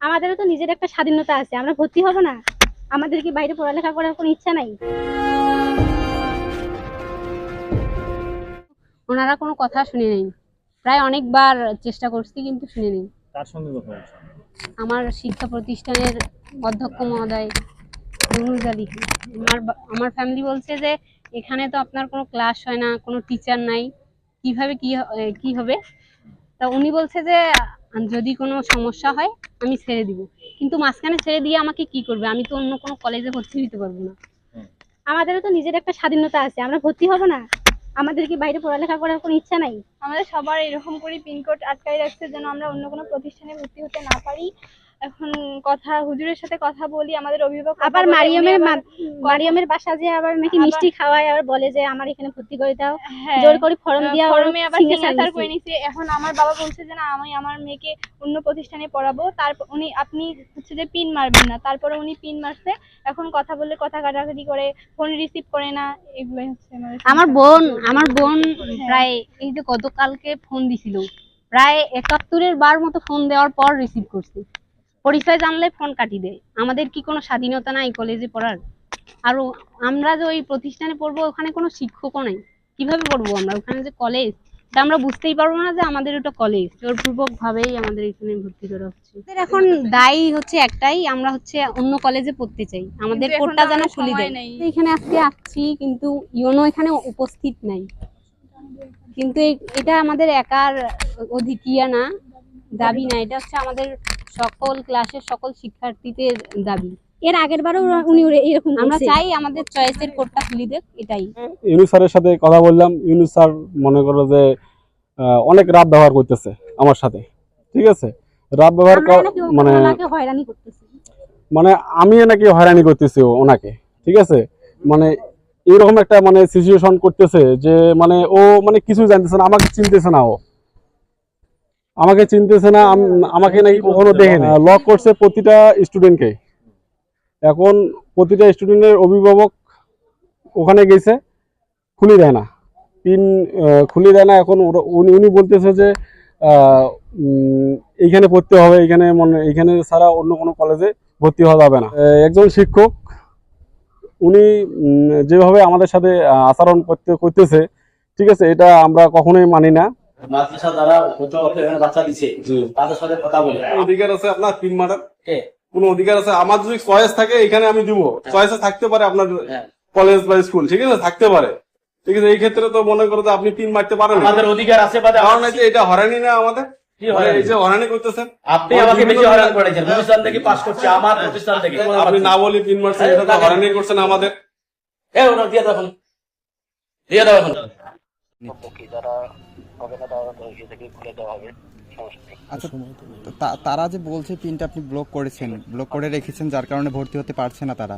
আমাদেরও তো নিজের একটা স্বাধীনতা আছে আমরা ভর্তি হব না। আমাদের কি বাইরে পড়ালেখা করার কোনো ইচ্ছা নাই? ওনারা কোনো কথা শুনে নেই। প্রায় অনেকবার চেষ্টা করছি কিন্তু শুনে নেই। কার সঙ্গে কথা আমার শিক্ষা প্রতিষ্ঠানের অধ্যক্ষ মহোদয় আলী আমার আমার ফ্যামিলি বলছে যে এখানে তো আপনার কোনো ক্লাস হয় না কোনো টিচার নাই। কীভাবে কি কি হবে? তা উনি বলছে যে যদি কোনো সমস্যা হয় আমি ছেড়ে দিব। কিন্তু মাঝখানে ছেড়ে দিয়ে আমাকে কি করবে? আমি তো অন্য কোনো কলেজে ভর্তি হইতে পারব না। আমাদেরও তো নিজের একটা স্বাধীনতা আছে। আমরা ভর্তি হব না। আমাদের কি বাইরে পড়ালেখা করার কোনো ইচ্ছা নাই? আমাদের সবার এরকম করে পিনকোড আটকাই রাখছে যেন আমরা অন্য কোনো প্রতিষ্ঠানে ভর্তি হতে না পারি। এখন কথা হুজুরের সাথে কথা বলি আমাদের অভিভাবক আবার মারিয়ামের মারিয়মের বাসা যে আবার নাকি মিষ্টি খাওয়ায় আবার বলে যে আমার এখানে ভর্তি করে দাও। হ্যাঁ, জোর করে ফর্ম দিয়া ফর্মে আবার সিগনেচার করে নিছে। এখন আমার বাবা বলছে যে না আমি আমার মেয়েকে অন্য প্রতিষ্ঠানে পড়াবো। তারপর উনি আপনি হচ্ছে যে পিন মারবেন না। তারপরে উনি পিন মারছে। এখন কথা বললে কথা কাটাকাটি করে ফোন রিসিভ করে না এগুলোই হচ্ছে আমার বোন আমার বোন প্রায় এই যে গতকালকে ফোন দিছিল। প্রায় একাত্তরের বার মতো ফোন দেওয়ার পর রিসিভ করছি। পরিচয় জানলে ফোন কাটি দেয়। আমাদের কি কোনো স্বাধীনতা নাই কলেজে পড়ার? আর আমরা যে ওই প্রতিষ্ঠানে পড়ব ওখানে কোনো শিক্ষকও নাই। কীভাবে পড়ব আমরা? ওখানে যে কলেজ তা আমরা বুঝতেই পারব না যে আমাদের ওটা কলেজ জোরপূর্বক ভাবেই আমাদের এখানে ভর্তি করা হচ্ছে। এখন দায়ী হচ্ছে একটাই আমরা হচ্ছে অন্য কলেজে পড়তে চাই। আমাদের কোর্টটা যেন খুলে দেয়। এখানে আজকে আসছি কিন্তু ইওনো এখানে উপস্থিত নাই। কিন্তু এটা আমাদের একার অধিকিয়া না দাবি না। এটা হচ্ছে আমাদের সকল ক্লাসের সকল শিক্ষার্থীদের দাবি। এর আগের বারও উনি এরকম আমরা চাই আমাদের চয়েসের কোডটা খুলে দেখ এটাই। ইউনুস স্যারের সাথে কথা বললাম ইউনুস স্যার মনে করো যে অনেক রাত ব্যবহার করতেছে আমার সাথে ঠিক আছে? রাত ব্যবহার মানে ওনাকে হয়রানি করতেছি। মানে আমি নাকি হয়রানি করতেছি ও- ওনাকে ঠিক আছে? মানে এইরকম একটা মানে সিচুয়েশন করতেছে যে মানে ও মানে কিছু জানতেছে না আমাকে চিনতেছে না ও। আমাকে চিনতেছে না আমাকে নাকি কখনো দেখে না লক করছে প্রতিটা স্টুডেন্টকে এখন প্রতিটা স্টুডেন্টের অভিভাবক ওখানে গেছে, খুলি দেয় না। পিন খুলি দেয় না, এখন উনি উনি বলতেছে যে এইখানে পড়তে হবে, এইখানে মনে এইখানে ছাড়া অন্য কোনো কলেজে ভর্তি হওয়া যাবে না। একজন শিক্ষক, উনি যেভাবে আমাদের সাথে আচরণ করতে করতেছে, ঠিক আছে, এটা আমরা কখনোই মানি না। মাদ্রাসা দ্বারা কর্তৃপক্ষ এখানে বাচ্চা দিছে। তাদের সাথে কথা বলে। অধিকার আছে আপনার পিন মারার কে? কোনো অধিকার আছে? আমার যদি চয়েস থাকে এখানে আমি দিব। চয়েসে থাকতে পারে আপনার হ্যাঁ। কলেজ বা স্কুল ঠিক আছে? থাকতে পারে। ঠিক আছে এই ক্ষেত্রে তো মনে করো যে আপনি পিন মারতে পারেন। আমাদের অধিকার আছে কারণ আমার- এই যে এটা হরানি না আমাদের? আপনি আমাকে বেশি হয়রান করেছেন। প্রতিষ্ঠান থেকে পাস করছে আমার প্রতিষ্ঠান থেকে। আপনি না বলি পিন মারছেন এটা তো হরানি করছেন আমাদের। এ দিয়ে দাও এখন। দিয়ে দাও এখন। আচ্ছা তারা যে বলছে পিনটা আপনি ব্লক করেছেন ব্লক করে রেখেছেন, যার কারণে ভর্তি হতে পারছে না তারা।